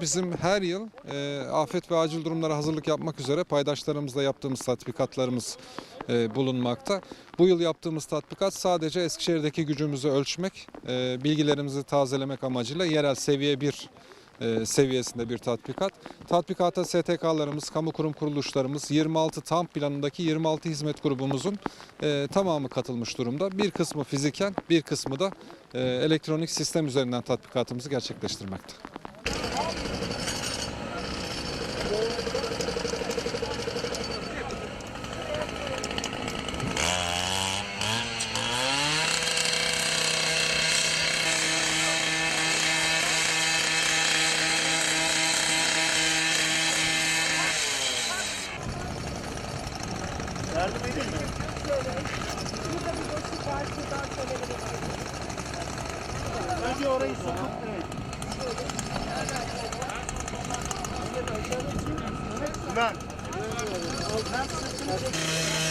bizim her yıl e, afet ve acil durumlara hazırlık yapmak üzere paydaşlarımızla yaptığımız tatbikatlarımız e, bulunmakta. Bu yıl yaptığımız tatbikat sadece Eskişehir'deki gücümüzü ölçmek, e, bilgilerimizi tazelemek amacıyla yerel seviye bir e, seviyesinde bir tatbikat. Tatbikata STK'larımız, kamu kurum kuruluşlarımız, 26 tam planındaki 26 hizmet grubumuzun e, tamamı katılmış durumda. Bir kısmı fiziken, bir kısmı da e, elektronik sistem üzerinden tatbikatımızı gerçekleştirmekte. Yardım edeyim mi? Burada bir boşluk var. Şuradan söyleyebilirim. Önce orayı sokup evet. Ulan. Bize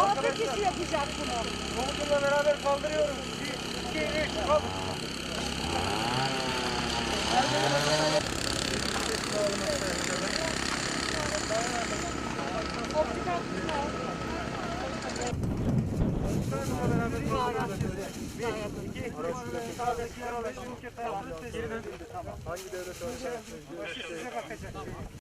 altı kişi yapacak bunu. Komutanla beraber kaldırıyoruz. Bir, iki, üç, kalk. Hangi devlet